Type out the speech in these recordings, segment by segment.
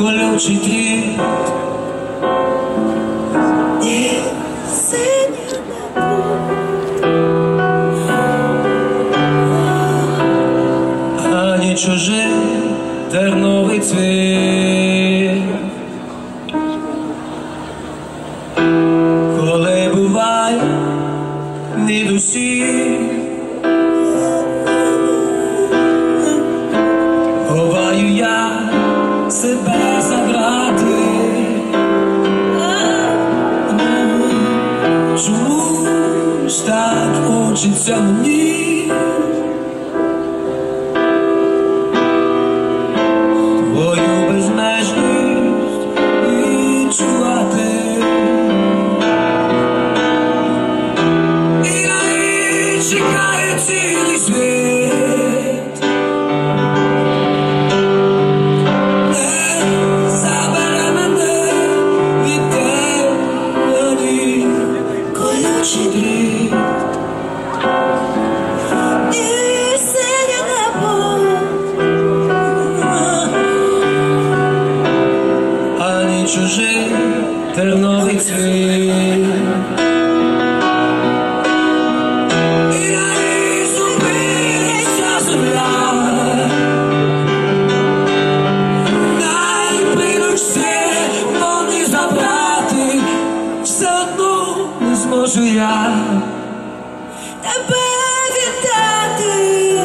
колючий дріт і синє небо. ані чужий терновий цвіт. коли буває ні душі. Goodbye. Чому ж так хочеться Колючий дріт. І синє небо, ані чужий терновий зможу я. тебе віддати.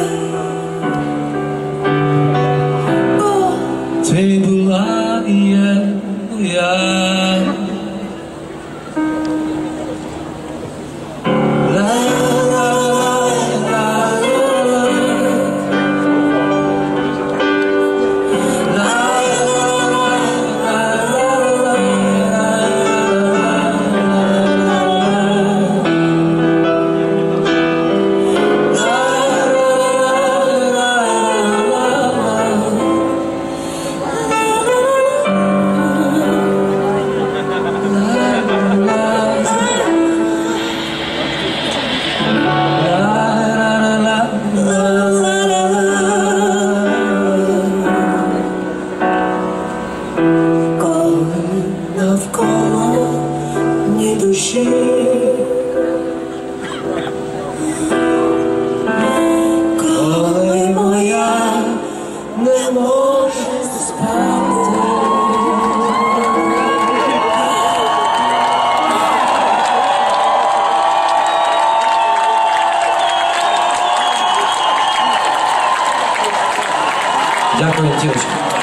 О, Ти була і є Коли моя не може спати. Дякую, дівчатки.